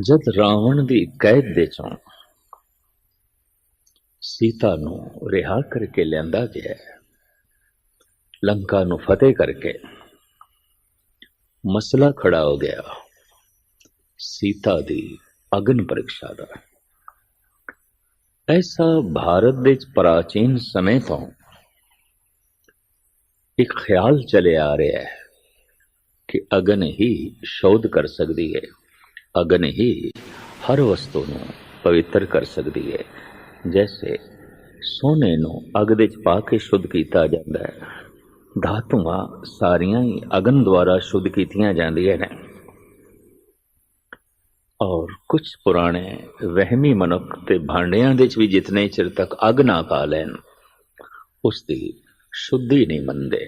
ਜਦ ਰਾਵਣ ਦੀ ਕੈਦ ਦੇ ਚੋਂ ਸੀਤਾ ਨੂੰ ਰਿਹਾ ਕਰਕੇ ਲਿਆਂਦਾ ਗਿਆ, ਲੰਕਾ ਨੂੰ ਫਤਿਹ ਕਰਕੇ ਮਸਲਾ ਖੜਾ ਹੋ ਗਿਆ ਸੀਤਾ ਦੀ ਅਗਨ ਪ੍ਰੀਖਿਆ ਦਾ। ਐਸਾ ਭਾਰਤ ਦੇ ਪ੍ਰਾਚੀਨ ਸਮੇਂ ਤੋਂ ਇੱਕ ਖਿਆਲ ਚਲੇ ਆ ਰਿਹਾ ਹੈ ਕਿ ਅਗਨ ਹੀ ਸ਼ੋਧ ਕਰ ਸਕਦੀ ਹੈ। ਅਗਨ ਹੀ ਹਰ ਵਸਤੂ ਨੂੰ ਪਵਿੱਤਰ ਕਰ ਸਕਦੀ ਹੈ। ਜੈਸੇ ਸੋਨੇ ਨੂੰ ਅਗ ਦੇ ਵਿੱਚ ਪਾ ਕੇ ਸ਼ੁੱਧ ਕੀਤਾ ਜਾਂਦਾ ਹੈ, ਧਾਤੂਆਂ ਸਾਰੀਆਂ ਹੀ ਅਗਨ ਦੁਆਰਾ ਸ਼ੁੱਧ ਕੀਤੀਆਂ ਜਾਂਦੀਆਂ ਨੇ। ਔਰ ਕੁਝ ਪੁਰਾਣੇ ਵਹਿਮੀ ਮਨੁੱਖ ਤੇ ਭਾਂਡਿਆਂ ਦੇ ਵਿੱਚ ਵੀ ਜਿਤਨੇ ਚਿਰ ਤੱਕ ਅਗ ਨਾ ਪਾ ਲੈਣ, ਉਸ ਦੀ ਸ਼ੁੱਧੀ ਨਹੀਂ ਮੰਨਦੇ,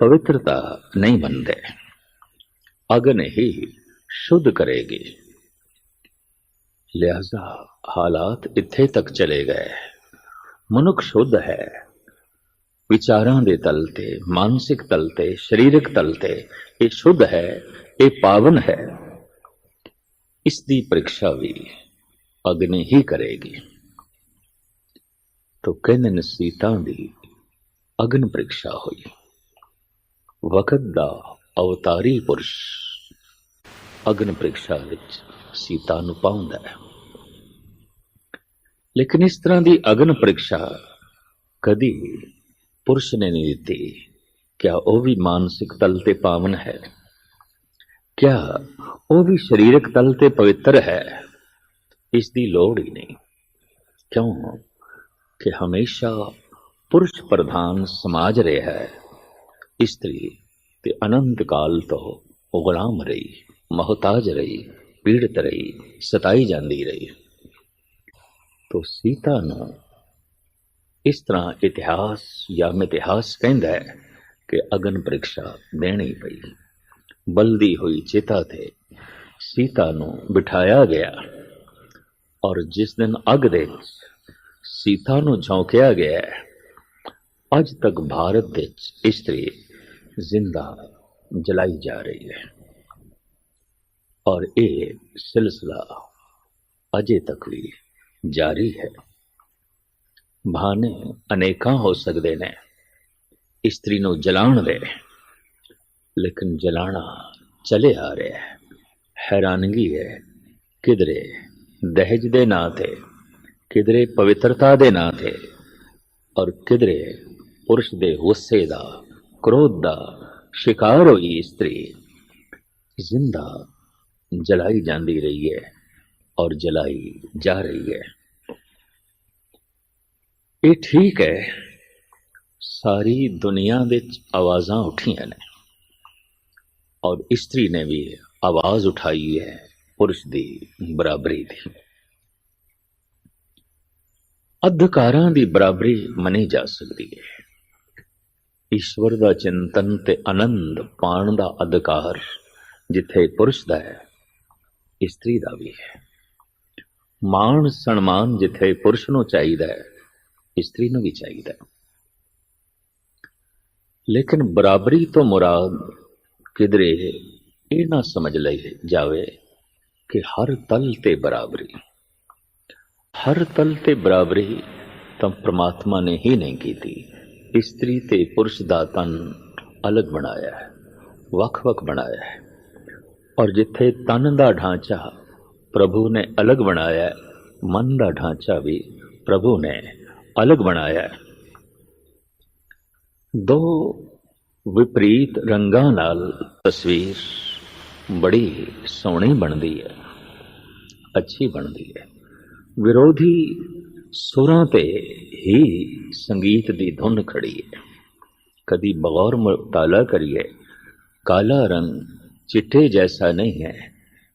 ਪਵਿੱਤਰਤਾ ਨਹੀਂ ਮੰਨਦੇ। ਅਗਨ ਹੀ ਸ਼ੁੱਧ ਕਰੇਗੀ। ਲਿਹਾਜ਼ਾ, ਹਾਲਾਤ ਇੱਥੇ ਤੱਕ ਚਲੇ ਗਏ। ਮਨੁੱਖ ਸ਼ੁੱਧ ਹੈ। ਵਿਚਾਰਾਂ ਦੇ ਤਲ ਤੇ, ਮਾਨਸਿਕ ਤਲ ਤੇ, ਸਰੀਰਕ ਤਲ ਤੇ ਇਹ ਸ਼ੁੱਧ ਹੈ, ਇਹ ਪਾਵਨ ਹੈ। ਇਸ ਦੀ ਪ੍ਰੀਖਿਆ ਵੀ ਅਗਨੀ ਹੀ ਕਰੇਗੀ। ਤੋ ਕਹਿੰਦੇ ਨੇ ਸੀਤਾ ਦੀ ਅਗਨ ਪ੍ਰੀਖਿਆ ਹੋਈ। ਵਕਤ ਦਾ ਅਵਤਾਰੀ ਪੁਰਸ਼। ਅਗਨ ਪ੍ਰੀਖਿਆ ਵਿੱਚ ਸੀਤਾ ਨੂੰ ਪਾਉਂਦਾ ਹੈ। ਲੇਕਿਨ ਇਸ ਤਰ੍ਹਾਂ ਦੀ ਅਗਨ ਪ੍ਰੀਖਿਆ ਕਦੀ ਪੁਰਸ਼ ਨੇ ਨਹੀਂ ਦਿੱਤੀ। ਕਿਆ ਉਹ ਵੀ ਮਾਨਸਿਕ ਤਲ ਤੇ ਪਾਵਨ ਹੈ? ਕਿਆ ਉਹ ਵੀ ਸਰੀਰਕ ਤਲ ਤੇ ਪਵਿੱਤਰ ਹੈ? ਇਸ ਦੀ ਲੋੜ ਹੀ ਨਹੀਂ। ਕਿਉਂ ਕਿ ਹਮੇਸ਼ਾ ਪੁਰਸ਼ ਪ੍ਰਧਾਨ ਸਮਾਜ ਰਿਹਾ ਹੈ। ਇਸਤਰੀ ਤੇ ਅਨੰਤ ਕਾਲ ਤੋਂ ਉਹ ਗੁਲਾਮ ਰਹੀ। ਮਹਤਾਜ ਰਹੀ, ਪੀੜਤ ਰਹੀ, ਸਤਾਈ ਜਾਂਦੀ ਰਹੀ। ਤੋ ਸੀਤਾ ਨੂੰ ਇਸ ਤਰ੍ਹਾਂ ਇਤਿਹਾਸ ਜਾਂ ਮਿਥਿਹਾਸ ਕਹਿੰਦਾ ਹੈ ਕਿ ਅਗਨ ਪ੍ਰੀਖਿਆ ਦੇਣੀ ਪਈ। ਬਲਦੀ ਹੋਈ ਚੇਤਾ ਤੇ ਸੀਤਾ ਨੂੰ ਬਿਠਾਇਆ ਗਿਆ ਔਰ ਜਿਸ ਦਿਨ ਅਗ ਦੇ ਸੀਤਾ ਨੂੰ ਝੌਂਕਿਆ ਗਿਆ ਅੱਜ ਤੱਕ ਭਾਰਤ ਵਿੱਚ ਇਸਤਰੀ ਜ਼ਿੰਦਾ ਜਲਾਈ ਜਾ ਰਹੀ ਹੈ। ਔਰ ਇਹ ਸਿਲਸਿਲਾ ਅਜੇ ਤੱਕ ਵੀ ਜਾਰੀ ਹੈ। ਬਹਾਨੇ ਅਨੇਕਾਂ ਹੋ ਸਕਦੇ ਨੇ। ਇਸਤਰੀ ਨੂੰ ਜਲਾਉਣ ਦੇ। ਲੇਕਿਨ ਜਲਾਣਾ ਚਲੇ ਆ ਰਿਹਾ ਹੈ। ਹੈਰਾਨਗੀ ਹੈ। ਕਿਧਰੇ ਦਹਜ ਦੇ ਨਾਂ ਤੇ, ਕਿਧਰੇ ਪਵਿੱਤਰਤਾ ਦੇ ਨਾਂ ਤੇ ਔਰ ਕਿਧਰੇ ਪੁਰਸ਼ ਦੇ ਗੁੱਸੇ ਦਾ, ਕ੍ਰੋਧ ਦਾ ਸ਼ਿਕਾਰ ਹੋਈ ਇਸਤਰੀ। ਜ਼ਿੰਦਾ ਜਲਾਈ ਜਾਂਦੀ ਰਹੀ ਹੈ ਔਰ ਜਲਾਈ ਜਾ ਰਹੀ ਹੈ। ਇਹ ਠੀਕ ਹੈ, ਸਾਰੀ ਦੁਨੀਆ ਵਿੱਚ ਆਵਾਜ਼ਾਂ ਉੱਠੀਆਂ ਨੇ ਔਰ ਇਸਤਰੀ ਨੇ ਵੀ ਆਵਾਜ਼ ਉਠਾਈ ਹੈ ਪੁਰਸ਼ ਦੀ, ਬਰਾਬਰੀ ਦੀ। ਅਧਿਕਾਰਾਂ ਦੀ ਬਰਾਬਰੀ ਮੰਨੀ ਜਾ ਸਕਦੀ ਹੈ। ਈਸ਼ਵਰ ਦਾ ਚਿੰਤਨ ਤੇ ਆਨੰਦ ਪਾਣ ਦਾ ਅਧਿਕਾਰ ਜਿੱਥੇ ਪੁਰਸ਼ ਦਾ ਹੈ ਇਸਤਰੀ ਦਾ ਵੀ ਹੈ। ਮਾਣ ਸਨਮਾਨ ਜਿੱਥੇ ਪੁਰਸ਼ ਨੂੰ ਚਾਹੀਦਾ ਹੈ, ਇਸਤਰੀ ਨੂੰ ਵੀ ਚਾਹੀਦਾ ਹੈ। ਲੇਕਿਨ ਬਰਾਬਰੀ ਤੋਂ ਮੁਰਾਦ ਕਿਧਰੇ ਇਹ ਨਾ ਸਮਝ ਲਈ ਜਾਵੇ ਕਿ ਹਰ ਤਲ ਤੇ ਬਰਾਬਰੀ। ਹਰ ਤਲ ਤੇ ਬਰਾਬਰੀ ਤਾਂ ਪ੍ਰਮਾਤਮਾ ਨੇ ਹੀ ਨਹੀਂ ਕੀਤੀ। ਇਸਤਰੀ ਤੇ ਪੁਰਸ਼ ਦਾ ਤਨ ਅਲੱਗ ਬਣਾਇਆ ਹੈ, ਵੱਖ-ਵੱਖ ਬਣਾਇਆ ਹੈ। ਔਰ ਜਿੱਥੇ ਤਨ ਦਾ ਢਾਂਚਾ ਪ੍ਰਭੂ ਨੇ ਅਲੱਗ ਬਣਾਇਆ ਹੈ ਮਨ ਦਾ ਢਾਂਚਾ ਵੀ ਪ੍ਰਭੂ ਨੇ ਅਲੱਗ ਬਣਾਇਆ। ਹੈ ਦੋ ਵਿਪਰੀਤ ਰੰਗਾਂ ਨਾਲ ਤਸਵੀਰ ਬੜੀ ਸੋਹਣੀ ਬਣਦੀ ਹੈ, ਅੱਛੀ ਬਣਦੀ ਹੈ। ਵਿਰੋਧੀ ਸੁਰਾਂ ਤੇ ਹੀ ਸੰਗੀਤ ਦੀ ਧੁਨ ਖੜੀ ਹੈ। ਕਦੀ ਬਗੌਰ ਮੁਤਾਲਾ ਕਰੀਏ, ਕਾਲਾ ਰੰਗ चिट्टे जैसा नहीं है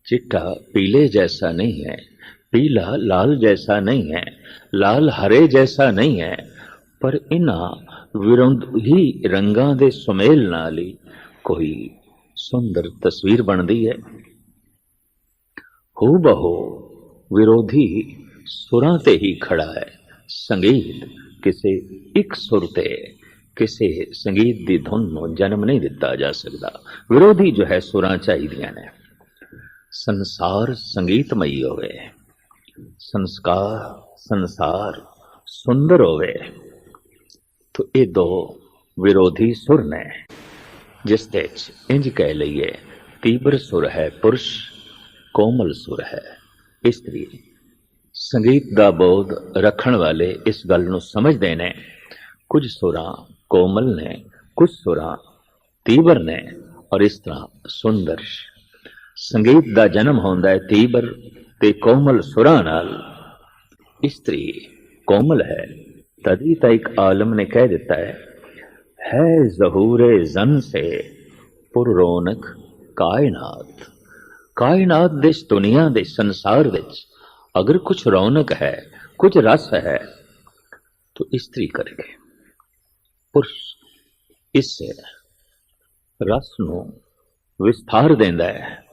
चिट्टा पीले जैसा नहीं है पीला लाल जैसा नहीं है लाल हरे जैसा नहीं है ਪਰ ਇਹਨਾਂ ਵਿਰੋਧੀ ਰੰਗਾਂ ਦੇ ਸੁਮੇਲ ਨਾਲ ਹੀ ਕੋਈ ਸੁੰਦਰ ਤਸਵੀਰ ਬਣਦੀ ਹੈ ਹੋ ਬਹੋ ਵਿਰੋਧੀ ਸੁਰਾਂ ਤੇ ਹੀ ਖੜਾ ਹੈ ਸੰਗੀਤ ਕਿਸੇ ਇੱਕ ਸੁਰ ਤੇ ਕਿਸੇ ਸੰਗੀਤ ਦੀ ਧੁਨ ਨੂੰ ਜਨਮ ਨਹੀਂ ਦਿੱਤਾ ਜਾ ਸਕਦਾ। ਵਿਰੋਧੀ ਜੋ ਹੈ, ਸੁਰਾਂ ਚਾਹੀਦੀਆਂ ਨੇ। ਸੰਸਾਰ ਸੰਗੀਤਮਈ ਹੋਵੇ। ਸੰਸਕਾਰ, ਸੰਸਾਰ ਸੁੰਦਰ ਹੋਵੇ। ਤਾਂ ਇਹ ਦੋ ਵਿਰੋਧੀ ਸੁਰ ਨੇ, ਜਿਸ ਦੇ ਚ ਇੰਜ ਕਹਿ ਲਈਏ, ਤੀਬਰ ਸੁਰ ਹੈ, ਪੁਰਸ਼ ਕੋਮਲ ਸੁਰ ਹੈ। ਇਸਤਰੀ ਸੰਗੀਤ ਦਾ ਬੋਧ ਰੱਖਣ ਵਾਲੇ ਇਸ ਗੱਲ ਨੂੰ ਸਮਝਦੇ ਨੇ। ਕੁਝ ਸੁਰਾਂ ਕੋਮਲ ਨੇ ਕੁਝ ਸੁਰਾਂ ਤੀਬਰ ਨੇ ਔਰ ਇਸ ਤਰ੍ਹਾਂ ਸੁੰਦਰ ਸੰਗੀਤ ਦਾ ਜਨਮ ਹੁੰਦਾ ਹੈ ਤੀਬਰ ਤੇ ਕੋਮਲ ਸੁਰਾਂ ਨਾਲ ਇਸਤਰੀ ਕੋਮਲ ਹੈ ਤਦੀ ਤਾਂ ਇੱਕ ਆਲਮ ਨੇ ਕਹਿ ਦਿੱਤਾ ਹੈ ਹੈ ਜ਼ਹੂਰੇ ਜ਼ਨ ਸੇ ਪੁਰ ਰੌਨਕ ਕਾਇਨਾਤ ਕਾਇਨਾਤ ਦੇ ਦੁਨੀਆ ਦੇ ਸੰਸਾਰ ਵਿੱਚ ਅਗਰ ਕੁਝ ਰੌਣਕ ਹੈ ਕੁਝ ਰਸ ਹੈ ਤਾਂ ਇਸਤਰੀ ਕਰਕੇ ਪੁਰਸ਼ ਇਸ ਰਸ ਨੂੰ ਵਿਸਥਾਰ ਦਿੰਦਾ ਹੈ।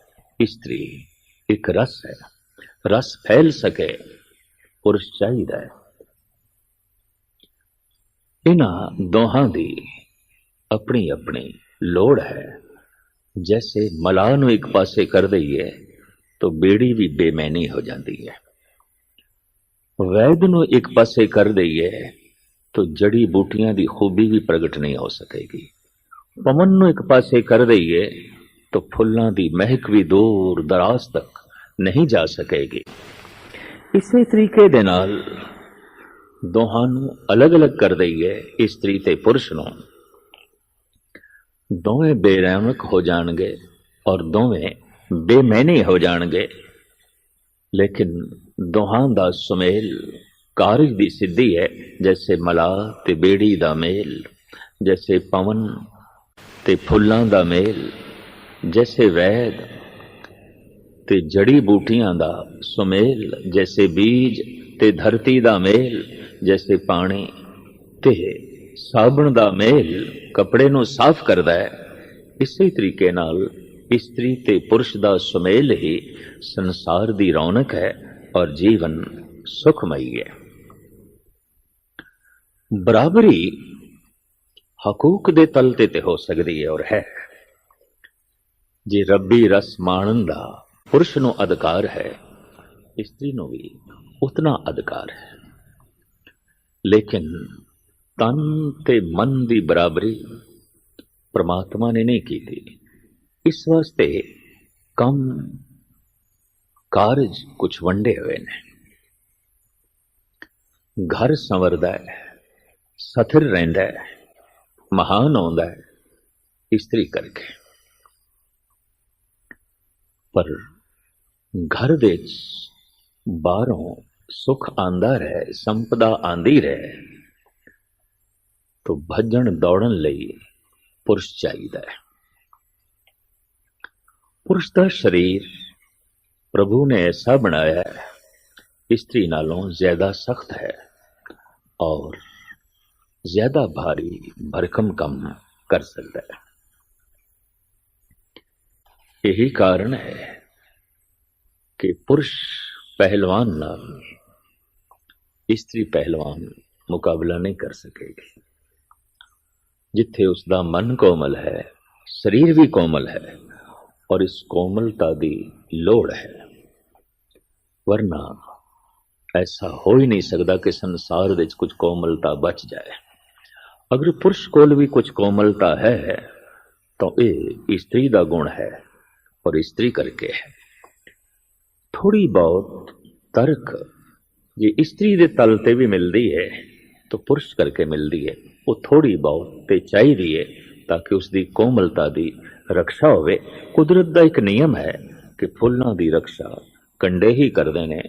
ਇਸਤਰੀ ਇੱਕ ਰਸ ਹੈ। ਰਸ ਫੈਲ ਸਕੇ, ਪੁਰਸ਼ ਚਾਹੀਦਾ ਹੈ। ਇਹਨਾਂ ਦੋਹਾਂ ਦੀ ਆਪਣੀ ਆਪਣੀ ਲੋੜ ਹੈ। ਜੈਸੇ ਮਲਾਹ ਨੂੰ ਇੱਕ ਪਾਸੇ ਕਰ ਦਈਏ, ਤਾਂ ਬੇੜੀ ਵੀ ਬੇਮੈਨੀ ਹੋ ਜਾਂਦੀ ਹੈ। ਵੈਦ ਨੂੰ ਇੱਕ ਪਾਸੇ ਕਰ ਦਈਏ ਤਾਂ ਜੜੀ ਬੂਟੀਆਂ ਦੀ ਖੂਬੀ ਵੀ ਪ੍ਰਗਟ ਨਹੀਂ ਹੋ ਸਕੇਗੀ। ਪਵਨ ਨੂੰ ਇੱਕ ਪਾਸੇ ਕਰ ਦਈਏ ਤਾਂ ਫੁੱਲਾਂ ਦੀ ਮਹਿਕ ਵੀ ਦੂਰ ਦਰਾਜ਼ ਤੱਕ ਨਹੀਂ ਜਾ ਸਕੇਗੀ। ਇਸੇ ਤਰੀਕੇ ਦੇ ਨਾਲ ਦੋਹਾਂ ਨੂੰ ਅਲੱਗ-ਅਲੱਗ ਕਰ ਦਈਏ ਇਸਤਰੀ ਤੇ ਪੁਰਸ਼ ਨੂੰ। ਦੋਵੇਂ ਬੇਰਹਿਮਕ ਹੋ ਜਾਣਗੇ ਔਰ ਦੋਵੇਂ ਬੇਮੈਨੇ ਹੋ ਜਾਣਗੇ। ਲੇਕਿਨ ਦੋਹਾਂ ਦਾ ਸੁਮੇਲ ਕਾਰਜ ਦੀ ਸਿੱਧੀ ਹੈ, ਜੈਸੇ ਮਲਾ ਤੇ ਬੇੜੀ ਦਾ ਮੇਲ, ਜੈਸੇ ਪਵਨ ਤੇ ਫੁੱਲਾਂ ਦਾ ਮੇਲ, ਜੈਸੇ ਵੈਦ ਤੇ ਜੜੀ ਬੂਟੀਆਂ ਦਾ ਸੁਮੇਲ, ਜੈਸੇ ਬੀਜ ਤੇ ਧਰਤੀ ਦਾ ਮੇਲ, ਜੈਸੇ ਪਾਣੀ ਤੇ ਸਾਬਣ ਦਾ ਮੇਲ ਕੱਪੜੇ ਨੂੰ ਸਾਫ਼ ਕਰਦਾ ਹੈ। ਇਸੇ ਤਰੀਕੇ ਨਾਲ ਇਸਤਰੀ ਤੇ ਪੁਰਸ਼ ਦਾ ਸੁਮੇਲ ਹੀ ਸੰਸਾਰ ਦੀ ਰੌਣਕ ਹੈ ਔਰ ਜੀਵਨ ਸੁਖਮਈ ਹੈ। ਬਰਾਬਰੀ ਹਕੂਕ ਦੇ ਤਲ ਤੇ ਤੇ ਹੋ ਸਕਦੀ ਹੈ ਔਰ ਹੈ। ਜੇ ਰੱਬੀ ਰਸ ਮਾਣਨ ਦਾ ਪੁਰਸ਼ ਨੂੰ ਅਧਿਕਾਰ ਹੈ, ਇਸਤਰੀ ਨੂੰ ਵੀ ਉਤਨਾ ਅਧਿਕਾਰ ਹੈ। ਲੇਕਿਨ ਤਨ ਤੇ ਮਨ ਦੀ ਬਰਾਬਰੀ ਪ੍ਰਮਾਤਮਾ ਨੇ ਨਹੀਂ ਕੀਤੀ। ਇਸ ਵਾਸਤੇ ਕੰਮ ਕਾਰਜ ਕੁਝ ਵੰਡੇ ਹੋਏ ਨੇ। ਘਰ ਸੰਵਰਦਾ ਹੈ। ਸਥਿਰ ਰਹਿੰਦਾ ਹੈ, ਮਹਾਨ ਆਉਂਦਾ ਹੈ, ਇਸਤਰੀ ਕਰਕੇ। ਪਰ ਘਰ ਦੇ ਬਾਹਰੋਂ ਸੁਖ ਆਂਦਾ ਰਹੇ, ਸੰਪਦਾ ਆਂਦੀ ਰਹੇ, ਤੋ ਭੱਜਣ ਦੌੜਨ ਲਈ ਪੁਰਸ਼ ਚਾਹੀਦਾ ਹੈ। ਪੁਰਸ਼ ਦਾ ਸਰੀਰ ਪ੍ਰਭੂ ਨੇ ਐਸਾ ਬਣਾਇਆ ਹੈ, ਇਸਤਰੀ ਨਾਲੋਂ ਜ਼ਿਆਦਾ ਸਖਤ ਹੈ ਔਰ ਜ਼ਿਆਦਾ ਭਾਰੀ ਭਰਕਮ ਕੰਮ ਕਰ ਸਕਦਾ ਹੈ यही कारण है कि पुरुष पहलवान नाल स्त्री पहलवान मुकाबला नहीं कर सकेगी जिथे उसका मन कोमल है शरीर भी कोमल है और इस कोमलता की लोड़ है वरना ऐसा हो ही नहीं सकता कि संसार ਵਿੱਚ कुछ कोमलता बच जाए ਅਗਰ ਪੁਰਸ਼ ਕੋਲ ਵੀ ਕੁਝ ਕੋਮਲਤਾ ਹੈ, ਤਾਂ ਇਹ ਇਸਤਰੀ ਦਾ ਗੁਣ ਹੈ ਔਰ ਇਸਤਰੀ ਕਰਕੇ ਹੈ। ਥੋੜੀ ਬਹੁਤ ਤਰਕ ਜੇ ਇਸਤਰੀ ਦੇ ਤਲ ਤੇ ਵੀ ਮਿਲਦੀ ਹੈ, ਤਾਂ ਪੁਰਸ਼ ਕਰਕੇ ਮਿਲਦੀ ਹੈ। ਉਹ ਥੋੜੀ ਬਹੁਤ ਤੇ ਚਾਹੀਦੀ ਹੈ ਤਾਂ ਕਿ ਉਸ ਦੀ ਕੋਮਲਤਾ ਦੀ ਰੱਖਿਆ ਹੋਵੇ। ਕੁਦਰਤ ਦਾ ਇੱਕ ਨਿਯਮ ਹੈ ਕਿ ਫੁੱਲਾਂ ਦੀ ਰੱਖਿਆ ਕੰਡੇ ਹੀ ਕਰਦੇ ਨੇ,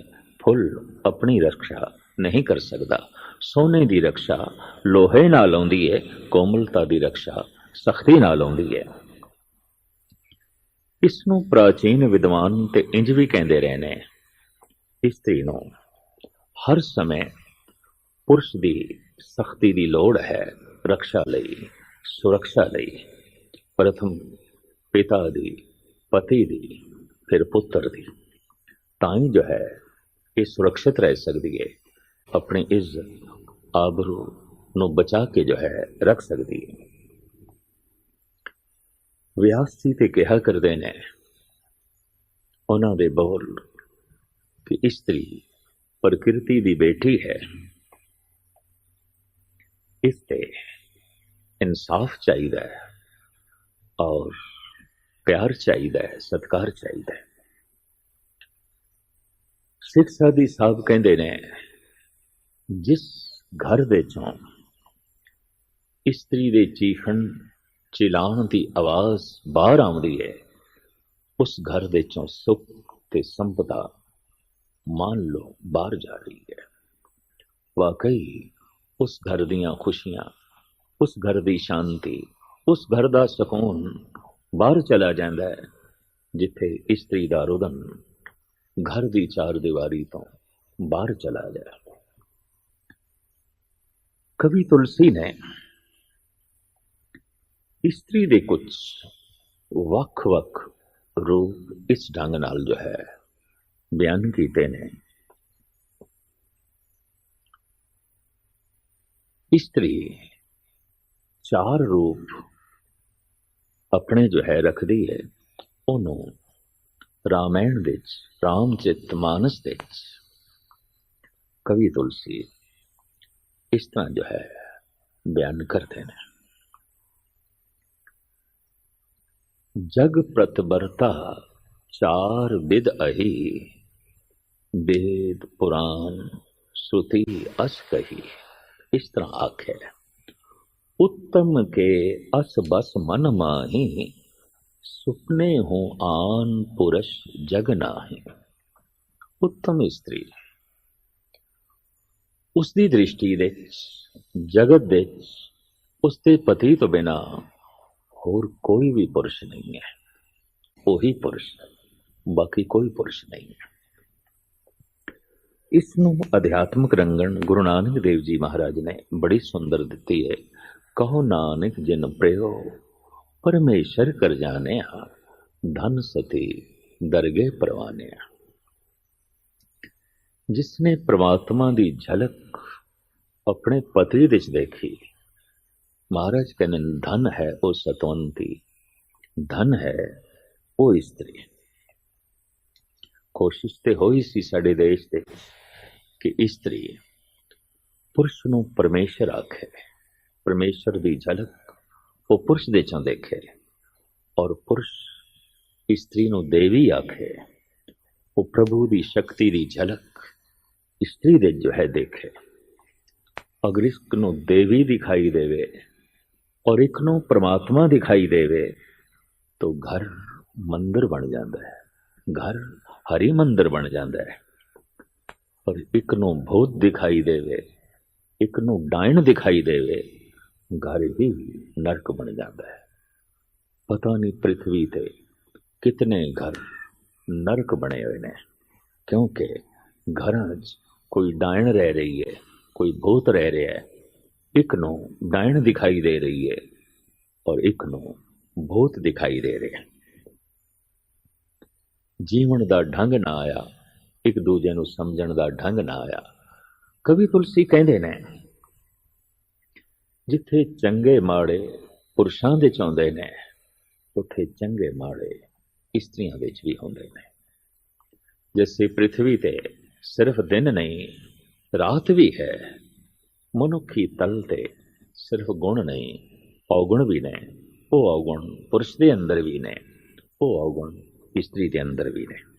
ਫੁੱਲ ਆਪਣੀ ਰੱਖਿਆ ਨਹੀਂ ਕਰ ਸਕਦਾ। ਸੋਨੇ ਦੀ ਰੱਖਿਆ ਲੋਹੇ ਨਾਲ ਆਉਂਦੀ ਹੈ ਕੋਮਲਤਾ ਦੀ ਰੱਖਿਆ ਸਖਤੀ ਨਾਲ ਆਉਂਦੀ ਹੈ ਇਸ ਨੂੰ ਪ੍ਰਾਚੀਨ ਵਿਦਵਾਨ ਤੇ ਇੰਜ ਵੀ ਕਹਿੰਦੇ ਰਹੇ ਨੇ ਇਸਤਰੀ ਨੂੰ ਹਰ ਸਮੇਂ ਪੁਰਸ਼ ਦੀ ਸਖਤੀ ਦੀ ਲੋੜ ਹੈ ਰੱਖਿਆ ਲਈ ਸੁਰੱਖਿਆ ਲਈ। ਪ੍ਰਥਮ ਪਿਤਾ ਦੀ, ਪਤੀ ਦੀ, ਫਿਰ ਪੁੱਤਰ ਦੀ। ਤਾਂ ਹੀ ਜੋ ਹੈ, ਇਹ ਸੁਰੱਖਿਅਤ ਰਹਿ ਸਕਦੀ ਹੈ ਆਪਣੀ ਇੱਜ਼ਤ ਆਬਰੂ ਨੂੰ ਬਚਾ ਕੇ ਜੋ ਹੈ ਰੱਖ ਸਕਦੀ ਹੈ। ਵਿਆਸ ਜੀ ਤੇ ਕਿਹਾ ਕਰਦੇ ਨੇ, ਉਹਨਾਂ ਦੇ ਬੋਲ ਕਿ ਇਸਤਰੀ ਪ੍ਰਕਿਰਤੀ ਦੀ ਬੇਟੀ ਹੈ। ਇਸ ਤੇ ਇਨਸਾਫ ਚਾਹੀਦਾ ਹੈ ਔਰ ਪਿਆਰ ਚਾਹੀਦਾ ਹੈ, ਸਤਿਕਾਰ ਚਾਹੀਦਾ ਹੈ। ਸਿੱਖ ਸਾਦੀ ਸਾਹਿਬ ਕਹਿੰਦੇ ਨੇ, ਜਿਸ ਘਰ ਦੇ ਚੋਂ। ਇਸਤਰੀ ਦੇ ਚੀਖਣ ਚਿਲਾਉਣ ਦੀ ਆਵਾਜ਼ ਬਾਹਰ ਆਉਂਦੀ ਹੈ ਉਸ ਘਰ ਦੇ ਚੋਂ ਸੁੱਖ ਤੇ ਸੰਪਦਾ ਮੰਨ ਲਓ ਬਾਹਰ ਜਾ ਰਹੀ ਹੈ ਵਾਕਈ ਉਸ ਘਰ ਦੀਆਂ ਖੁਸ਼ੀਆਂ, ਉਸ ਘਰ ਦੀ ਸ਼ਾਂਤੀ, ਉਸ ਘਰ ਦਾ ਸਕੂਨ ਬਾਹਰ ਚਲਾ ਜਾਂਦਾ ਹੈ ਜਿੱਥੇ ਇਸਤਰੀ ਦਾ ਰੁਦਨ ਘਰ ਦੀ ਚਾਰ ਦੀਵਾਰੀ ਤੋਂ ਬਾਹਰ ਚਲਾ ਜਾਏ। ਕਵੀ ਤੁਲਸੀ ਨੇ ਇਸਤਰੀ ਦੇ ਕੁਝ ਵੱਖ-ਵੱਖ ਰੂਪ ਇਸ ਢੰਗ ਨਾਲ ਜੋ ਹੈ ਬਿਆਨ ਕੀਤੇ ਨੇ ਇਸਤਰੀ ਚਾਰ ਰੂਪ ਆਪਣੇ ਜੋ ਹੈ ਰੱਖਦੀ ਹੈ ਉਹਨੂੰ ਰਾਮਾਇਣ ਵਿੱਚ ਰਾਮਚਿਤ ਮਾਨਸ ਵਿੱਚ ਕਵੀ ਤੁਲਸੀ इस तरह जो है बयान कर देना जग प्रतबरता चार विद अही, वेद पुराण श्रुति अस कही। इस तरह आखे उत्तम के अस बस मन माही, सुपने हो आन पुरुष जग नाही। उत्तम स्त्री। है ਉਸ ਦੀ ਦ੍ਰਿਸ਼ਟੀ ਦੇ, ਜਗਤ ਦੇ ਉਸ ਦੇ ਪਤੀ ਤੋਂ ਬਿਨਾ ਹੋਰ ਕੋਈ ਵੀ ਪੁਰਸ਼ ਨਹੀਂ ਹੈ। ਉਹੀ ਪੁਰਸ਼, ਬਾਕੀ ਕੋਈ ਪੁਰਸ਼ ਨਹੀਂ ਹੈ। ਇਸ ਨੂੰ ਅਧਿਆਤਮਿਕ ਰੰਗਣ ਗੁਰੂ ਨਾਨਕ ਦੇਵ ਜੀ ਮਹਾਰਾਜ ਨੇ ਬੜੀ ਸੁੰਦਰ ਦਿੱਤੀ ਹੈ। ਕਹੋ ਨਾਨਕ, ਜਿਨ ਪ੍ਰਯੋ ਪਰਮੇਸ਼ਰ ਕਰ ਜਾਣਿਆ, ਧਨ ਸਤੀ ਦਰਗੇ ਪਰਵਾਨਿਆ। ਜਿਸ ਨੇ ਪ੍ਰਮਾਤਮਾ ਦੀ ਝਲਕ ਆਪਣੇ ਪਤੀ ਵਿੱਚ ਦੇਖੀ, ਮਹਾਰਾਜ ਕਹਿੰਦੇ, ਧਨ ਹੈ ਉਹ ਸਤਵੰਤੀ, ਧਨ ਹੈ ਉਹ ਇਸਤਰੀ। ਕੋਸ਼ਿਸ਼ ਤੇ ਹੋਈ ਸੀ ਸਾਡੇ ਦੇਸ਼ ਦੇ ਕਿ ਇਸਤਰੀ ਪੁਰਸ਼ ਨੂੰ ਪਰਮੇਸ਼ਰ ਆਖੇ, ਪਰਮੇਸ਼ਰ ਦੀ ਝਲਕ ਉਹ ਪੁਰਸ਼ ਦੇ ਚੋਂ ਦੇਖੇ ਔਰ ਪੁਰਸ਼ ਇਸਤਰੀ ਨੂੰ ਦੇਵੀ ਆਖੇ, ਉਹ ਪ੍ਰਭੂ ਦੀ ਸ਼ਕਤੀ ਦੀ ਝਲਕ ਇਸਤਰੀ ਦੇ ਜੋ ਹੈ ਦੇਖੇ। ਅਗਰ ਇਸ ਨੂੰ ਦੇਵੀ ਦਿਖਾਈ ਦੇਵੇ ਔਰ ਇੱਕ ਨੂੰ ਪ੍ਰਮਾਤਮਾ ਦਿਖਾਈ ਦੇਵੇ, ਤਾਂ ਘਰ ਮੰਦਰ ਬਣ ਜਾਂਦਾ ਹੈ। ਘਰ ਹਰੀ ਮੰਦਰ ਬਣ ਜਾਂਦਾ ਹੈ। ਔਰ ਇੱਕ ਨੂੰ ਭੂਤ ਦਿਖਾਈ ਦੇਵੇ, ਇੱਕ ਨੂੰ ਡਾਇਣ ਦਿਖਾਈ ਦੇਵੇ, ਘਰ ਹੀ ਨਰਕ ਬਣ ਜਾਂਦਾ ਹੈ। ਪਤਾ ਨਹੀਂ ਪ੍ਰithvi ਤੇ ਕਿਤਨੇ ਘਰ ਨਰਕ ਬਣੇ ਹੋਏ ਨੇ, ਕਿਉਂਕਿ ਘਰਾਂ 'ਚ ਕੋਈ ਡਾਇਣ ਰਹਿ ਰਹੀ ਹੈ, ਕੋਈ ਭੂਤ ਰਹਿ ਰਿਹਾ ਹੈ, ਇੱਕ ਨੂੰ ਡਾਇਣ ਦਿਖਾਈ ਦੇ ਰਹੀ ਹੈ ਔਰ ਇੱਕ ਨੂੰ ਭੂਤ ਦਿਖਾਈ ਦੇ ਰਿਹਾ ਹੈ। ਜੀਵਨ ਦਾ ਢੰਗ ਨਾ ਆਇਆ, ਇੱਕ ਦੂਜੇ ਨੂੰ ਸਮਝਣ ਦਾ ਢੰਗ ਨਾ ਆਇਆ। ਕਵੀ ਤੁਲਸੀ ਕਹਿੰਦੇ ਨੇ, ਜਿੱਥੇ ਚੰਗੇ ਮਾੜੇ ਪੁਰਸ਼ਾਂ ਦੇ ਚਾਹੁੰਦੇ ਨੇ, ਉੱਥੇ ਚੰਗੇ ਮਾੜੇ ਇਸਤਰੀਆਂ ਵਿੱਚ ਵੀ ਹੁੰਦੇ ਨੇ। ਜਿਵੇਂ ਪ੍ਰithvi ਤੇ ਸਿਰਫ ਦਿਨ ਨਹੀਂ, ਰਾਤ ਵੀ ਹੈ। ਮਨੁੱਖੀ ਤਲ ਤੇ ਸਿਰਫ ਗੁਣ ਨਹੀਂ, ਔਗੁਣ ਵੀ ਨੇ, ਉਹ ਔਗੁਣ ਪੁਰਸ਼ ਦੇ ਅੰਦਰ ਵੀ ਨੇ, ਉਹ ਔਗੁਣ ਇਸਤਰੀ ਦੇ ਅੰਦਰ ਵੀ ਨੇ।